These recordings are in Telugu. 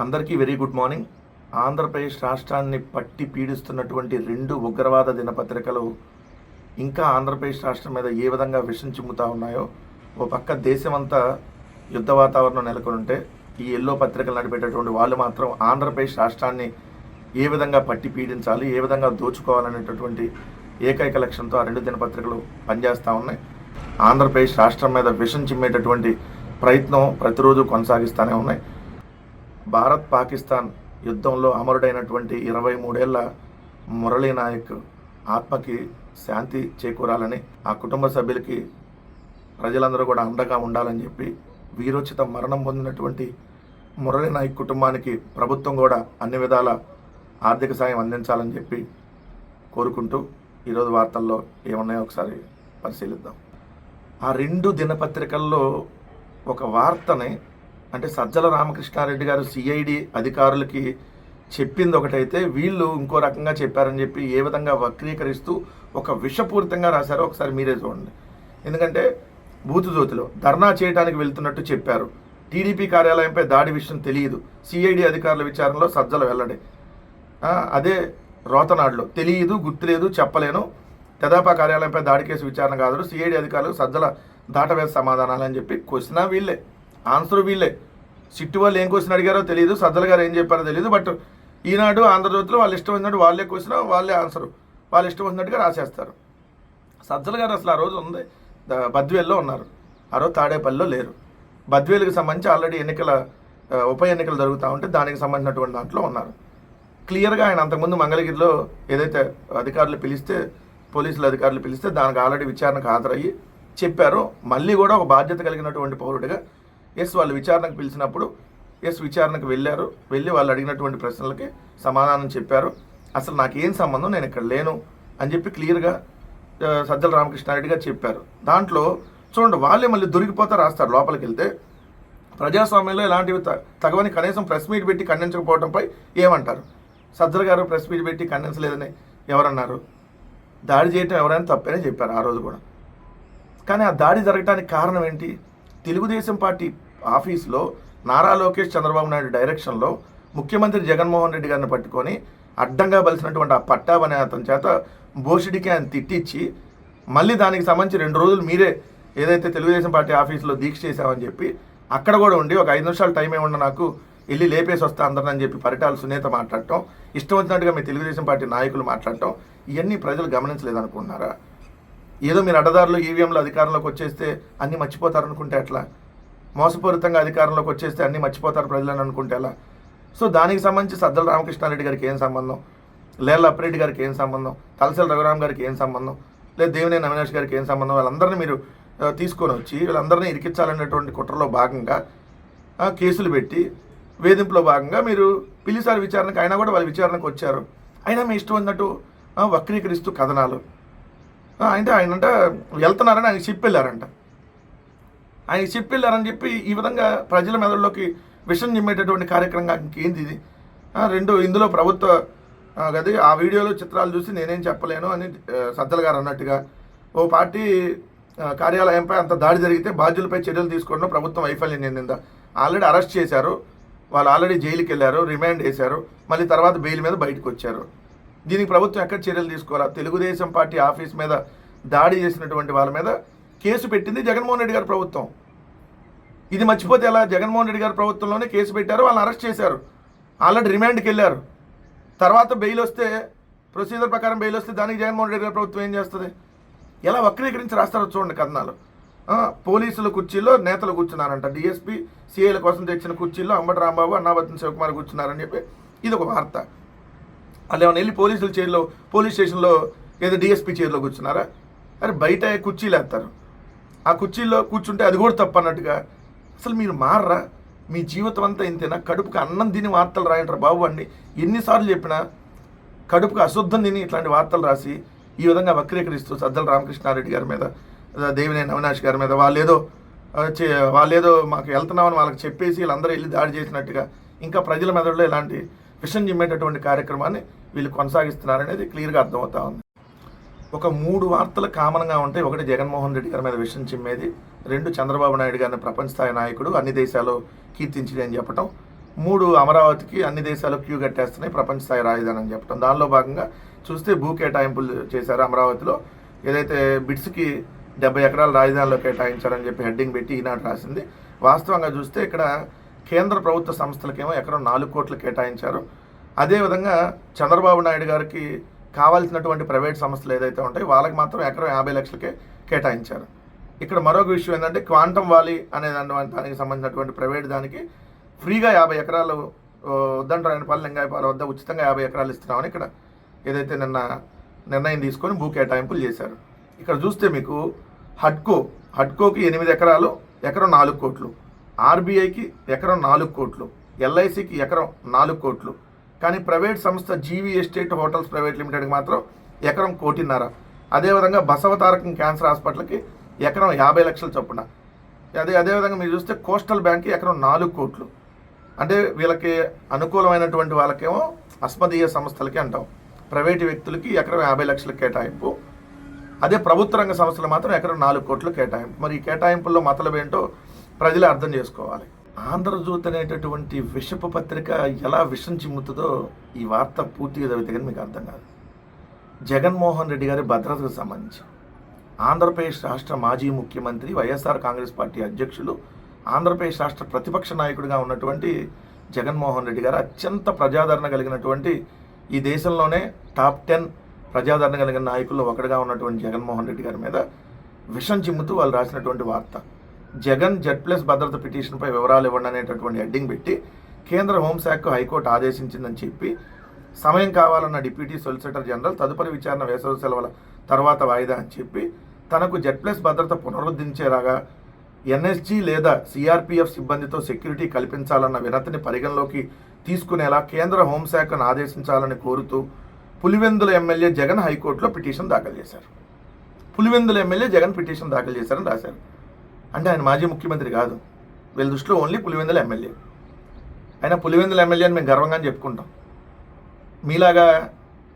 అందరికీ వెరీ గుడ్ మార్నింగ్. ఆంధ్రప్రదేశ్ రాష్ట్రాన్ని పట్టి పీడిస్తున్నటువంటి రెండు ఉగ్రవాద దినపత్రికలు ఇంకా ఆంధ్రప్రదేశ్ రాష్ట్రం మీద ఏ విధంగా విషం చిమ్ముతా ఉన్నాయో ఓ పక్క దేశమంతా యుద్ధ వాతావరణం నెలకొని ఉంటే ఈ ఎల్లో పత్రికలు నడిపేటటువంటి వాళ్ళు మాత్రం ఆంధ్రప్రదేశ్ రాష్ట్రాన్ని ఏ విధంగా పట్టి పీడించాలి ఏ విధంగా దోచుకోవాలనేటటువంటి ఏకైక లక్ష్యంతో ఆ రెండు దినపత్రికలు పనిచేస్తూ ఉన్నాయి. ఆంధ్రప్రదేశ్ రాష్ట్రం మీద విషం చిమ్మేటటువంటి ప్రయత్నం ప్రతిరోజు కొనసాగిస్తూనే ఉన్నాయి. భారత్ పాకిస్తాన్ యుద్ధంలో అమరుడైనటువంటి ఇరవై మూడేళ్ళ మురళీ నాయక్ ఆత్మకి శాంతి చేకూరాలని ఆ కుటుంబ సభ్యులకి ప్రజలందరూ కూడా అండగా ఉండాలని చెప్పి వీరోచిత మరణం పొందినటువంటి మురళీ నాయక్ కుటుంబానికి ప్రభుత్వం కూడా అన్ని విధాల ఆర్థిక సాయం అందించాలని చెప్పి కోరుకుంటూ ఈరోజు వార్తల్లో ఏమున్నాయో ఒకసారి పరిశీలిద్దాం. ఆ రెండు దినపత్రికల్లో ఒక వార్తని అంటే సజ్జల రామకృష్ణారెడ్డి గారు సిఐడి అధికారులకి చెప్పింది ఒకటైతే వీళ్ళు ఇంకో రకంగా చెప్పారని చెప్పి ఏ విధంగా వక్రీకరిస్తూ ఒక విషపూరితంగా రాశారో ఒకసారి మీరే చూడండి. ఎందుకంటే బూతు జ్యోతిలో ధర్నా చేయడానికి వెళ్తున్నట్టు చెప్పారు. టీడీపీ కార్యాలయంపై దాడి విషయం తెలియదు. సిఐడి అధికారుల విచారణలో సజ్జల వెల్లడి. అదే రోతనాడులో. తెలియదు గుర్తులేదు చెప్పలేను. తెదాపా కార్యాలయంపై దాడి కేసు విచారణ కాదు సిఐడి అధికారులు సజ్జల దాటవేసి సమాధానాలు అని చెప్పి క్వశ్చనా వీళ్ళే. ఆన్సర్ వీళ్ళే. సిట్టు వాళ్ళు ఏం క్వశ్చన్ అడిగారో తెలియదు సజ్జల గారు ఏం చెప్పారో తెలియదు బట్ ఈనాడు ఆంధ్రజ్యోతిలో వాళ్ళు ఇష్టం వచ్చినట్టు వాళ్ళే క్వశ్చన్ వాళ్ళే ఆన్సర్. వాళ్ళు ఇష్టం వచ్చినట్టుగా రాసేస్తారు. సజ్జల గారు అసలు ఆ రోజు ఉంది బద్వేల్లో ఉన్నారు. ఆ రోజు తాడేపల్లిలో లేరు. బద్వేలకు సంబంధించి ఆల్రెడీ ఎన్నికల ఉప ఎన్నికలు జరుగుతూ ఉంటే దానికి సంబంధించినటువంటి దాంట్లో ఉన్నారు. క్లియర్గా ఆయన అంతకుముందు మంగళగిరిలో ఏదైతే అధికారులు పిలిస్తే పోలీసులు అధికారులు పిలిస్తే దానికి ఆల్రెడీ విచారణకు హాజరయ్యి చెప్పారు. మళ్ళీ కూడా ఒక బాధ్యత కలిగినటువంటి పౌరుడిగా ఎస్ వాళ్ళు విచారణకు పిలిచినప్పుడు ఎస్ విచారణకు వెళ్ళారు. వెళ్ళి వాళ్ళు అడిగినటువంటి ప్రశ్నలకి సమాధానం చెప్పారు. అసలు నాకేం సంబంధం? నేను ఇక్కడ లేను అని చెప్పి క్లియర్గా సజ్జల రామకృష్ణారెడ్డి గారు చెప్పారు. దాంట్లో చూడండి వాళ్ళే మళ్ళీ దొరికిపోతా రాస్తారు లోపలికి వెళ్తే. ప్రజాస్వామ్యంలో ఇలాంటివి త- తగవని కనీసం ప్రెస్ మీట్ పెట్టి ఖండించకపోవడంపై ఏమంటారు? సజ్జల గారు ప్రెస్ మీట్ పెట్టి ఖండించలేదని ఎవరన్నారు? దాడి చేయటం ఎవరైనా తప్పేనే చెప్పారు ఆ రోజు కూడా. కానీ ఆ దాడి జరగడానికి కారణం ఏంటి? తెలుగుదేశం పార్టీ ఆఫీస్లో నారా లోకేష్ చంద్రబాబు నాయుడు డైరెక్షన్లో ముఖ్యమంత్రి జగన్మోహన్ రెడ్డి గారిని పట్టుకొని అడ్డంగా బలిసినటువంటి ఆ పట్టాబ్ అనే అతని చేత బోషిడికి ఆయన తిట్టించి మళ్ళీ దానికి సంబంధించి రెండు రోజులు మీరే ఏదైతే తెలుగుదేశం పార్టీ ఆఫీస్లో దీక్ష చేశామని చెప్పి అక్కడ కూడా ఉండి ఒక ఐదు నిమిషాలు టైం ఏమన్నా నాకు వెళ్ళి లేపేసి వస్తా అందరని చెప్పి పరిటాలు సునీత మాట్లాడటం ఇష్టం వచ్చినట్టుగా మీ తెలుగుదేశం పార్టీ నాయకులు మాట్లాడటం ఇవన్నీ ప్రజలు గమనించలేదనుకున్నారా ఏదో మీరు అడ్డదారులు ఈవీఎంలో అధికారంలోకి వచ్చేస్తే అన్నీ మర్చిపోతారనుకుంటే ఎట్లా? మోసపూరితంగా అధికారంలోకి వచ్చేస్తే అన్నీ మర్చిపోతారు ప్రజలని అనుకుంటే ఎలా? సో దానికి సంబంధించి సద్దల రామకృష్ణారెడ్డి గారికి ఏం సంబంధం? లేళ్ళ అప్పిరెడ్డి గారికి ఏం సంబంధం? తలసల రఘురామ్ గారికి ఏం సంబంధం? లేదా దేవినేని అవినాష్ గారికి ఏం సంబంధం? వాళ్ళందరినీ మీరు తీసుకొని వచ్చి వీళ్ళందరినీ ఇరికించాలనేటువంటి కుట్రలో భాగంగా కేసులు పెట్టి వేధింపులో భాగంగా మీరు పిలిసారి విచారణకు అయినా కూడా వాళ్ళు విచారణకు వచ్చారు. అయినా మీ ఇష్టం ఉన్నట్టు వక్రీకరిస్తూ కథనాలు. అంటే ఆయన వెళ్తున్నారని ఆయన చెప్పి వెళ్ళారంట. ఆయన చెప్పిళ్ళారని చెప్పి ఈ విధంగా ప్రజల మెదడులోకి విషం నిమ్మేటటువంటి కార్యక్రమంగా ఇంకేంది ఇది? రెండు ఇందులో ప్రభుత్వ గది ఆ వీడియోలో చిత్రాలు చూసి నేనేం చెప్పలేను అని సజ్జల గారు అన్నట్టుగా. ఓ పార్టీ కార్యాలయంపై అంత దాడి జరిగితే బాధ్యులపై చర్యలు తీసుకోవడం ప్రభుత్వం వైఫల్యం చెందిందా ఆల్రెడీ అరెస్ట్ చేశారు. వాళ్ళు ఆల్రెడీ జైలుకి వెళ్ళారు రిమాండ్ వేశారు. మళ్ళీ తర్వాత బెయిల్ మీద బయటకు వచ్చారు దీనికి ప్రభుత్వం ఎక్కడ చర్యలు తీసుకోవాలా? తెలుగుదేశం పార్టీ ఆఫీస్ మీద దాడి చేసినటువంటి వాళ్ళ మీద కేసు పెట్టింది జగన్మోహన్ రెడ్డి గారి ప్రభుత్వం. ఇది మర్చిపోతే ఎలా? జగన్మోహన్ రెడ్డి గారి ప్రభుత్వంలోనే కేసు పెట్టారు వాళ్ళని అరెస్ట్ చేశారు. ఆల్రెడీ రిమాండ్కి వెళ్ళారు. తర్వాత బెయిల్ వస్తే ప్రొసీజర్ ప్రకారం బెయిల్ వస్తే దానికి జగన్మోహన్ రెడ్డి గారి ప్రభుత్వం ఏం చేస్తుంది? ఎలా వక్రీకరించి రాస్తారో చూడండి కథనాలు. పోలీసుల కుర్చీల్లో నేతలు కూర్చున్నారంట. డిఎస్పీ సిఐల కోసం తెచ్చిన కుర్చీల్లో అంబటి రాంబాబు అన్నాబత్తిన శివకుమార్ కూర్చున్నారని చెప్పి ఇది ఒక వార్త. వాళ్ళు ఏమైనా వెళ్ళి పోలీసుల చైర్లో పోలీస్ స్టేషన్లో ఏదో డిఎస్పీ చైర్లో కూర్చున్నారా? అరే బయట కుర్చీలు వేస్తారు ఆ కుర్చీలో కూర్చుంటే అది కూడా తప్పు అన్నట్టుగా. అసలు మీరు మారరా? మీ జీవితం అంతా ఇంతేనా? కడుపుకి అన్నం తిని వార్తలు రాయంటారు బాబు అండి ఎన్నిసార్లు చెప్పినా కడుపుకు అశుద్ధం తిని ఇట్లాంటి వార్తలు రాసి ఈ విధంగా వక్రీకరిస్తూ సజ్జల రామకృష్ణారెడ్డి గారి మీద దేవినేని అవినాష్ గారి మీద వాళ్ళేదో చే- వాళ్ళేదో మాకు వెళ్తున్నామని వాళ్ళకి చెప్పేసి వీళ్ళందరూ వెళ్ళి దాడి చేసినట్టుగా ఇంకా ప్రజల మెదడులో ఇలాంటి విషం చిమ్మేటటువంటి కార్యక్రమాన్ని వీళ్ళు కొనసాగిస్తున్నారనేది క్లియర్గా అర్థమవుతా ఉంది. ఒక మూడు వార్తలు కామన్గా ఉంటాయి. ఒకటి జగన్మోహన్ రెడ్డి గారి మీద విషయం చిమ్మేది. రెండు చంద్రబాబు నాయుడు గారిని ప్రపంచ స్థాయి నాయకుడు అన్ని దేశాలు కీర్తించింది అని చెప్పటం. మూడు అమరావతికి అన్ని దేశాలు క్యూ కట్టేస్తున్నాయి ప్రపంచ స్థాయి రాజధాని అని చెప్పడం దానిలో భాగంగా చూస్తే భూ కేటాయింపులు చేశారు అమరావతిలో. ఏదైతే బిట్స్కి డెబ్బై ఎకరాల రాజధానిలో కేటాయించారని చెప్పి హెడ్డింగ్ పెట్టి ఈనాడు రాసింది. వాస్తవంగా చూస్తే ఇక్కడ కేంద్ర ప్రభుత్వ సంస్థలకేమో ఎకరం నాలుగు కోట్లు కేటాయించారు. అదేవిధంగా చంద్రబాబు నాయుడు గారికి కావాల్సినటువంటి ప్రైవేట్ సంస్థలు ఏదైతే ఉంటాయో వాళ్ళకి మాత్రం ఎకరం యాభై లక్షలకే కేటాయించారు. ఇక్కడ మరొక విషయం ఏంటంటే క్వాంటమ్ వాలి అనే దానికి సంబంధించినటువంటి ప్రైవేట్ దానికి ఫ్రీగా యాభై ఎకరాలు ఉద్దండరాయనపల్లి లింగాయపాల వద్ద ఉచితంగా యాభై ఎకరాలు ఇస్తున్నామని ఇక్కడ ఏదైతే నిన్న నిర్ణయం తీసుకొని భూ కేటాయింపులు చేశారు. ఇక్కడ చూస్తే మీకు హడ్కో హడ్కోకి ఎనిమిది ఎకరాలు ఎకరం నాలుగు కోట్లు. ఆర్బీఐకి ఎకరం నాలుగు కోట్లు. ఎల్ఐసికి ఎకరం నాలుగు కోట్లు. కానీ ప్రైవేట్ సంస్థ జీవీ ఎస్టేట్ హోటల్స్ ప్రైవేట్ లిమిటెడ్కి మాత్రం ఎకరం కోటిన్నర. అదేవిధంగా బసవతారకం క్యాన్సర్ హాస్పిటల్కి ఎకరం యాభై లక్షల చొప్పున. అదే అదేవిధంగా మీరు చూస్తే కోస్టల్ బ్యాంక్కి ఎకరం నాలుగు కోట్లు. అంటే వీళ్ళకి అనుకూలమైనటువంటి వాళ్ళకేమో అస్మదీయ సంస్థలకి అంటాం. ప్రైవేటు వ్యక్తులకి ఎకరం యాభై లక్షల కేటాయింపు. అదే ప్రభుత్వ రంగ సంస్థలు మాత్రం ఎకరం నాలుగు కోట్లు కేటాయింపు. మరి ఈ కేటాయింపుల్లో మతలబ్ ఏంటో ప్రజలు అర్థం చేసుకోవాలి. ఆంధ్రజ్యోతి అనేటటువంటి విషపు పత్రిక ఎలా విషం చిమ్ముతుందో ఈ వార్త పూర్తిగా చదివితే కానీ మీకు అర్థం కాదు. జగన్మోహన్ రెడ్డి గారి భద్రతకు సంబంధించి ఆంధ్రప్రదేశ్ రాష్ట్ర మాజీ ముఖ్యమంత్రి వైఎస్ఆర్ కాంగ్రెస్ పార్టీ అధ్యక్షులు ఆంధ్రప్రదేశ్ రాష్ట్ర ప్రతిపక్ష నాయకుడిగా ఉన్నటువంటి జగన్మోహన్ రెడ్డి గారు అత్యంత ప్రజాదరణ కలిగినటువంటి ఈ దేశంలోనే టాప్ టెన్ ప్రజాదరణ కలిగిన నాయకుల్లో ఒకటిగా ఉన్నటువంటి జగన్మోహన్ రెడ్డి గారి మీద విషం చిమ్ముతూ వాళ్ళు రాసినటువంటి వార్త. జగన్ జెడ్ ప్లస్ భద్రత పిటిషన్పై వివరాలు ఇవ్వండి అనేటటువంటి హెడ్డింగ్ పెట్టి కేంద్ర హోంశాఖకు హైకోర్టు ఆదేశించిందని చెప్పి సమయం కావాలన్న డిప్యూటీ సొలిసిటర్ జనరల్ తదుపరి విచారణ వేసవి సెలవుల తర్వాత వాయిదా అని చెప్పి తనకు జెడ్ ప్లస్ భద్రత పునరుద్ధరించేలాగా ఎన్ఎస్జీ లేదా సిఆర్పిఎఫ్ సిబ్బందితో సెక్యూరిటీ కల్పించాలన్న వినతిని పరిగణలోకి తీసుకునేలా కేంద్ర హోంశాఖను ఆదేశించాలని కోరుతూ పులివెందుల ఎమ్మెల్యే జగన్ హైకోర్టులో పిటిషన్ దాఖలు చేశారు. పులివెందుల ఎమ్మెల్యే జగన్ పిటిషన్ దాఖలు చేశారని రాశారు. అంటే ఆయన మాజీ ముఖ్యమంత్రి కాదు. వీళ్ళ దృష్టిలో ఓన్లీ పులివెందుల ఎమ్మెల్యే. ఆయన పులివెందుల ఎమ్మెల్యే అని మేము గర్వంగా చెప్పుకుంటాం. మీలాగా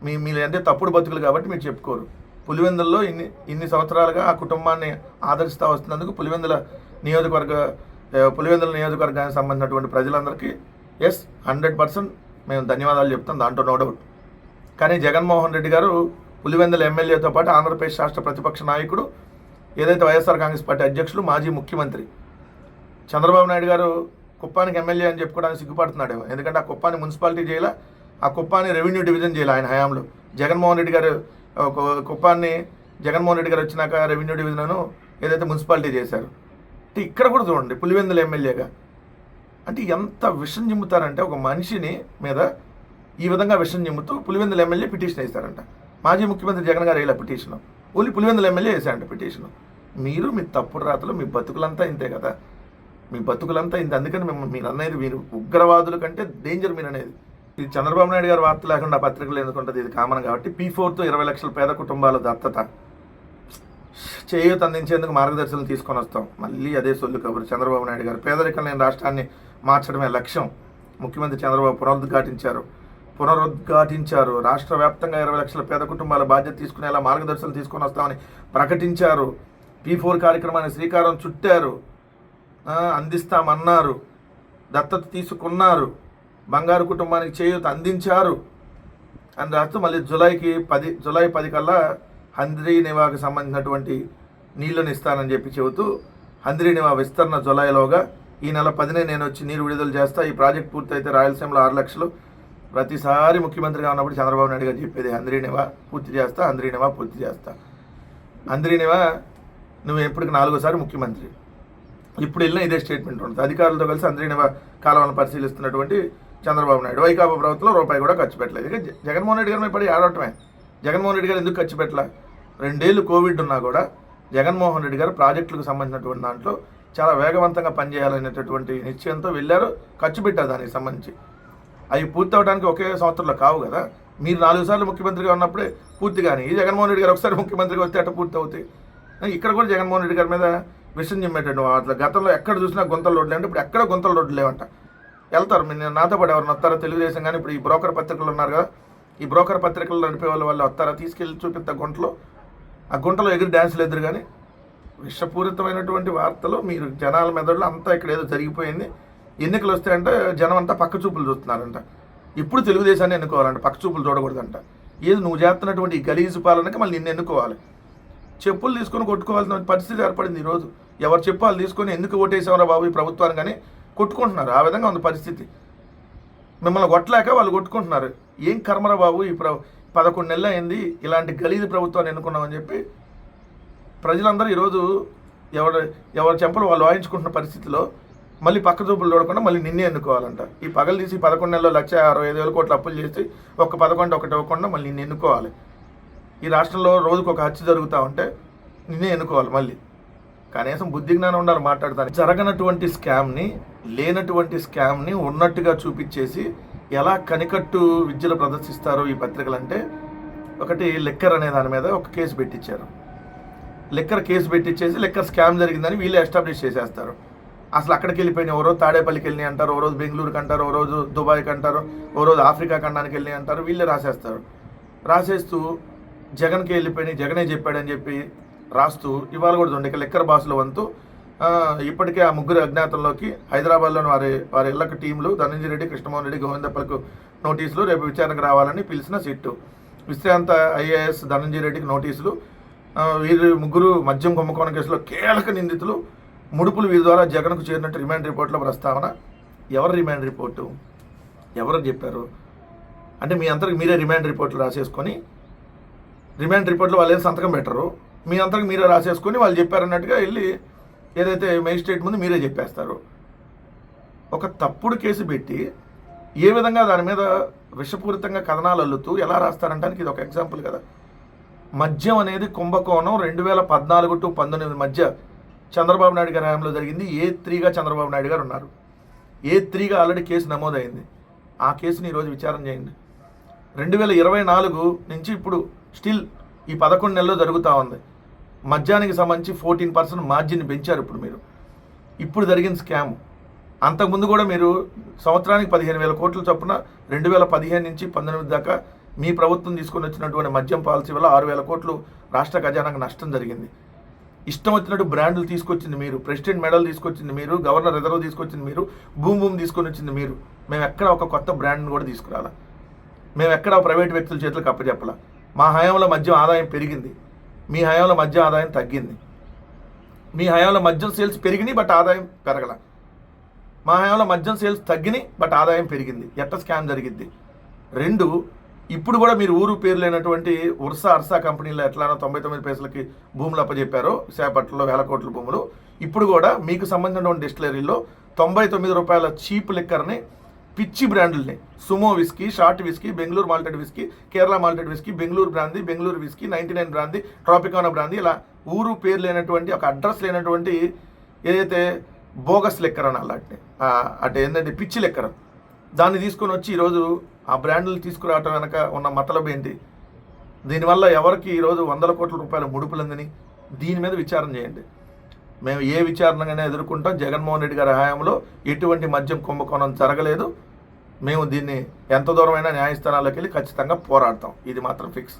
మీ మీరు అంటే తప్పుడు బతుకులు కాబట్టి మీరు చెప్పుకోరు. పులివెందుల్లో ఇన్ని ఇన్ని సంవత్సరాలుగా ఆ కుటుంబాన్ని ఆదరిస్తూ వస్తున్నందుకు పులివెందుల నియోజకవర్గ పులివెందుల నియోజకవర్గానికి సంబంధించినటువంటి ప్రజలందరికీ ఎస్ హండ్రెడ్ పర్సెంట్ మేము ధన్యవాదాలు చెప్తాం దాంట్లో నో డౌట్ కానీ జగన్మోహన్ రెడ్డి గారు పులివెందుల ఎమ్మెల్యేతో పాటు ఆంధ్రప్రదేశ్ రాష్ట్ర ప్రతిపక్ష నాయకుడు ఏదైతే వైఎస్ఆర్ కాంగ్రెస్ పార్టీ అధ్యక్షులు మాజీ ముఖ్యమంత్రి చంద్రబాబు నాయుడు గారు కుప్పానికి ఎమ్మెల్యే అని చెప్పుకోవడానికి సిగ్గుపడుతున్నాడు ఎందుకంటే ఆ కుప్పాన్ని మున్సిపాలిటీ చేయాల? ఆ కుప్పాన్ని రెవెన్యూ డివిజన్ చేయాలి ఆయన హయాంలో? జగన్మోహన్ రెడ్డి గారు ఒక కుప్పాన్ని జగన్మోహన్ రెడ్డి గారు వచ్చినాక రెవెన్యూ డివిజన్ను ఏదైతే మున్సిపాలిటీ చేశారు. అంటే ఇక్కడ కూడా చూడండి పులివెందుల ఎమ్మెల్యేగా. అంటే ఎంత విషం చిమ్ముతారంటే ఒక మనిషిని మీద ఈ విధంగా విషం చిమ్ముతూ పులివెందుల ఎమ్మెల్యే పిటిషన్ వేశారంట. మాజీ ముఖ్యమంత్రి జగన్ గారు వేయాల పిటిషన్. ఓన్లీ పులివెందుల ఎమ్మెల్యే వేశారంట పిటిషన్. మీరు మీ తప్పుడు రాతలు మీ బతుకులంతా ఇంతే కదా? మీ బతుకులంతా ఇంత. అందుకని మిమ్మల్ని మీరు అనేది మీరు ఉగ్రవాదుల కంటే డేంజర్ మీరు అనేది. ఇది చంద్రబాబు నాయుడు గారి వార్త లేకుండా పత్రికలు ఎందుకుంటుంది ఇది కామన్ కాబట్టి పీ ఫోర్తో ఇరవై లక్షల పేద కుటుంబాల దత్తత. చేయూత అందించేందుకు మార్గదర్శనం తీసుకొని వస్తాం. మళ్ళీ అదే సొల్లు కబురు. చంద్రబాబు నాయుడు గారు పేదరికం లేని రాష్ట్రాన్ని మార్చడమే లక్ష్యం. ముఖ్యమంత్రి చంద్రబాబు పునరుద్ఘాటించారు. పునరుద్ఘాటించారు. రాష్ట్ర వ్యాప్తంగా ఇరవై లక్షల పేద కుటుంబాల బాధ్యత తీసుకునేలా మార్గదర్శనం తీసుకొని వస్తామని ప్రకటించారు. పీ ఫోర్ కార్యక్రమాన్ని శ్రీకారం చుట్టారు. అందిస్తామన్నారు. దత్తత తీసుకున్నారు. బంగారు కుటుంబానికి చేయూత అందించారు. అని రాస్తూ మళ్ళీ జూలైకి పది జూలై పది కల్లా హంద్రీ నివాకి సంబంధించినటువంటి నీళ్ళను ఇస్తానని చెప్పి చెబుతూ హంద్రీ నివా విస్తరణ జూలైలోగా ఈ నెల పదినే నేను వచ్చి నీరు విడుదల చేస్తా. ఈ ప్రాజెక్ట్ పూర్తయితే రాయలసీమలో ఆరు లక్షలు. ప్రతిసారి ముఖ్యమంత్రిగా ఉన్నప్పుడు చంద్రబాబు నాయుడు గారు చెప్పేది హంద్రీ నివా పూర్తి చేస్తా హంద్రీ నివా పూర్తి చేస్తా. హంద్రీ నివా నువ్వు ఎప్పటికి నాలుగోసారి ముఖ్యమంత్రి. ఇప్పుడు వెళ్ళిన ఇదే స్టేట్మెంట్ ఉంటుంది. అధికారులతో కలిసి అంద్రీనివ కాలువలను పరిశీలిస్తున్నటువంటి చంద్రబాబు నాయుడు. వైకాపా ప్రభుత్వంలో రూపాయి కూడా ఖర్చు పెట్టలేదు. ఇక జగన్మోహన్ రెడ్డి గారు మీద పడి ఆడటమే జగన్మోహన్ రెడ్డి గారు ఎందుకు ఖర్చు పెట్టలే? రెండేళ్ళు కోవిడ్ ఉన్నా కూడా జగన్మోహన్ రెడ్డి గారు ప్రాజెక్టులకు సంబంధించినటువంటి దాంట్లో చాలా వేగవంతంగా పనిచేయాలనేటటువంటి నిశ్చయంతో వెళ్ళారు. ఖర్చు పెట్టారు దానికి సంబంధించి. అవి పూర్తి అవడానికి ఒకే సంవత్సరంలో కావు కదా. మీరు నాలుగు సార్లు ముఖ్యమంత్రిగా ఉన్నప్పుడే పూర్తి కానీ జగన్మోహన్ రెడ్డి గారు ఒకసారి ముఖ్యమంత్రిగా వస్తే అట్ట పూర్తి అవుతాయి ఇక్కడ కూడా జగన్మోహన్ రెడ్డి గారి మీద విషయం చెప్పేటండి అట్లా గతంలో ఎక్కడ చూసినా గుంతల రోడ్లు అంటే ఇప్పుడు ఎక్కడ గుంతల రోడ్లు లేవంట. వెళ్తారు. మీరు నాతో పాటు ఎవరిని వస్తారో తెలుగుదేశం కానీ? ఇప్పుడు ఈ బ్రోకర్ పత్రికలు ఉన్నారు కదా ఈ బ్రోకర్ పత్రికలు నడిపే వాళ్ళ వాళ్ళు వస్తారా? తీసుకెళ్ళి చూపిస్తా గుంటలో. ఆ గుంటలో ఎగిరి డ్యాన్సులు ఎదురు కానీ విషపూరితమైనటువంటి వార్తలు మీరు జనాల మెదడులో అంతా ఇక్కడ ఏదో జరిగిపోయింది. ఎన్నికలు వస్తాయంటే జనం అంతా పక్క చూపులు చూస్తున్నారంట. ఇప్పుడు తెలుగుదేశాన్ని ఎన్నుకోవాలంట. పక్క చూపులు చూడకూడదంట. ఏది నువ్వు చేస్తున్నటువంటి ఈ గలీజు పాలనకి మళ్ళీ నిన్ను ఎన్నుకోవాలి. చెప్పులు తీసుకొని కొట్టుకోవాల్సిన పరిస్థితి ఏర్పడింది ఈరోజు. ఎవరు చెప్పాలి తీసుకొని ఎందుకు ఓటేసామరా బాబు ఈ ప్రభుత్వాన్ని కానీ కొట్టుకుంటున్నారు. ఆ విధంగా ఉంది పరిస్థితి. మిమ్మల్ని కొట్టలేక వాళ్ళు కొట్టుకుంటున్నారు. ఏం కర్మరా బాబు ఈ ప్ర పదకొండు నెలలు అయింది. ఇలాంటి గలీదు ప్రభుత్వాన్ని ఎన్నుకున్నామని చెప్పి ప్రజలందరూ ఈరోజు ఎవరు ఎవరి చెంపలు వాళ్ళు వాయించుకుంటున్న పరిస్థితిలో మళ్ళీ పక్క చూపులు చూడకుండా మళ్ళీ నిన్నే ఎన్నుకోవాలంట. ఈ పగలు తీసి పదకొండు నెలలో లక్ష అరవై ఐదు వేల కోట్లు అప్పులు చేసి ఒక్క పదకొండు ఒకటి ఇవ్వకుండా మళ్ళీ నిన్ను ఎన్నుకోవాలి. ఈ రాష్ట్రంలో రోజుకు ఒక హత్య జరుగుతూ ఉంటే నిన్నే ఎన్నుకోవాలి మళ్ళీ. కనీసం బుద్ధి జ్ఞానం ఉండాలి మాట్లాడతాను జరగనటువంటి స్కామ్ని లేనటువంటి స్కామ్ని ఉన్నట్టుగా చూపించేసి ఎలా కనికట్టు విద్యలు ప్రదర్శిస్తారో ఈ పత్రికలు అంటే ఒకటి లెక్కర్ అనే దాని మీద ఒక కేసు పెట్టించారు. లెక్కర్ కేసు పెట్టించేసి లెక్కర్ స్కామ్ జరిగిందని వీళ్ళు ఎస్టాబ్లిష్ చేసేస్తారు. అసలు అక్కడికి వెళ్ళిపోయిన ఓ రోజు తాడేపల్లికి వెళ్ళి అంటారు ఓ రోజు బెంగళూరుకి అంటారు ఓ రోజు దుబాయ్కి అంటారు ఓ రోజు ఆఫ్రికా ఖండానికి వెళ్ళి అంటారు వీళ్ళే రాసేస్తారు. రాసేస్తూ జగన్కి వెళ్ళిపోయి జగనే చెప్పాడని చెప్పి రాస్తూ ఇవాళ కూడా చూడండి ఇక లెక్కర్ బాసుల వంతు. ఇప్పటికే ఆ ముగ్గురు అజ్ఞాతంలోకి హైదరాబాద్లోని వారి వారి ఇళ్ళకు టీంలు ధనంజయ రెడ్డి కృష్ణమోహన్ రెడ్డి గోవిందప్పలకు నోటీసులు రేపు విచారణకు రావాలని పిలిచిన సిట్టు. విశ్రాంత ఐఏఎస్ ధనంజయ రెడ్డికి నోటీసులు. వీరి వీరు ముగ్గురు మద్యం కుంభకోణం కేసులో కీలక నిందితులు. ముడుపులు వీరి ద్వారా జగన్కు చేరినట్టు రిమాండ్ రిపోర్ట్లో ప్రస్తావన. ఎవరు రిమాండ్ రిపోర్టు? ఎవరు చెప్పారు? అంటే మీ అంతరికి మీరే రిమాండ్ రిపోర్ట్లు రాసేసుకొని రిమాండ్ రిపోర్ట్లో వాళ్ళు ఏం సంతకం పెట్టరు. మీ అంతకు మీరే రాసేసుకొని వాళ్ళు చెప్పారన్నట్టుగా వెళ్ళి ఏదైతే మెజిస్ట్రేట్ ముందు మీరే చెప్పేస్తారు. ఒక తప్పుడు కేసు పెట్టి ఏ విధంగా దాని మీద విషపూరితంగా కథనాలు అల్లుతూ ఎలా రాస్తారంటానికి ఇది ఒక ఎగ్జాంపుల్ కదా. మద్యం అనేది కుంభకోణం రెండు వేల పద్నాలుగు టు పంతొమ్మిది మధ్య చంద్రబాబు నాయుడు గారి హయాంలో జరిగింది. ఏ త్రీగా చంద్రబాబు నాయుడు గారు ఉన్నారు. ఏ త్రీగా ఆల్రెడీ కేసు నమోదైంది. ఆ కేసుని ఈరోజు విచారణ చేయండి. రెండు వేల ఇరవై నాలుగు నుంచి ఇప్పుడు స్టిల్ ఈ పదకొండు నెలల్లో జరుగుతూ ఉంది. మద్యానికి సంబంధించి ఫోర్టీన్ పర్సెంట్ మార్జిన్ పెంచారు ఇప్పుడు మీరు. ఇప్పుడు జరిగిన స్కామ్. అంతకుముందు కూడా మీరు సంవత్సరానికి పదిహేను వేల కోట్ల చొప్పున రెండు వేల పదిహేను నుంచి పంతొమ్మిది దాకా మీ ప్రభుత్వం తీసుకొని వచ్చినటువంటి మద్యం పాలసీ వల్ల ఆరు వేల కోట్లు రాష్ట్ర ఖజానాకు నష్టం జరిగింది. ఇష్టం వచ్చినట్టు బ్రాండ్లు తీసుకొచ్చింది మీరు ప్రెసిడెంట్ మెడల్ తీసుకొచ్చింది మీరు గవర్నర్ రిజర్వ్ తీసుకొచ్చింది మీరు భూమి భూమి తీసుకొని వచ్చింది మీరు. మేము ఎక్కడ ఒక కొత్త బ్రాండ్ని కూడా తీసుకురాలా? మేము ఎక్కడ ప్రైవేట్ వ్యక్తుల చేతులకు అప్పచెప్పలా? మా హయాంలో మద్యం ఆదాయం పెరిగింది. మీ హయాంలో మద్యం ఆదాయం తగ్గింది. మీ హయాంలో మద్యం సేల్స్ పెరిగినాయి బట్ ఆదాయం పెరగల. మా హయాంలో మద్యం సేల్స్ తగ్గినాయి బట్ ఆదాయం పెరిగింది. ఎట్ట స్కామ్ జరిగింది రెండు ఇప్పుడు కూడా మీరు ఊరు పేరు లేనటువంటి ఉర్సా అర్సా కంపెనీలో ఎట్లానో తొంభై తొమ్మిది పైసలకి భూములు అప్పచెప్పారో విశాఖపట్నంలో వేల కోట్ల భూములు. ఇప్పుడు కూడా మీకు సంబంధించిన డిస్టిలరీలో తొంభై తొమ్మిది రూపాయల చీప్ లిక్కర్ని పిచ్చి బ్రాండ్లని Sumo whisky short whisky Bengaluru malted whisky Kerala malted whisky Bengaluru brandy Bengaluru whisky ninety nine brandy Tropicana brandy ఇలా ఊరు పేరు లేనటువంటి ఒక అడ్రస్ లేనటువంటి ఏదైతే బోగస్ లెక్కరని అలాంటి అంటే ఏంటంటే పిచ్చి లెక్కర. దాన్ని తీసుకొని వచ్చి ఈరోజు ఆ బ్రాండ్లు తీసుకురావటం వెనక ఉన్న మతలబ్ ఏంటి? దీనివల్ల ఎవరికి ఈరోజు వందల కోట్ల రూపాయల ముడుపులందని దీని మీద విచారణ చేయండి. మేము ఏ విచారణగానే ఎదుర్కొంటాం? జగన్మోహన్ రెడ్డి గారి హయాంలో ఎటువంటి మద్యం కుంభకోణం జరగలేదు. మేము దీన్ని ఎంత దూరమైనా న్యాయస్థానాలకు వెళ్ళి ఖచ్చితంగా పోరాడతాం. ఇది మాత్రం ఫిక్స్.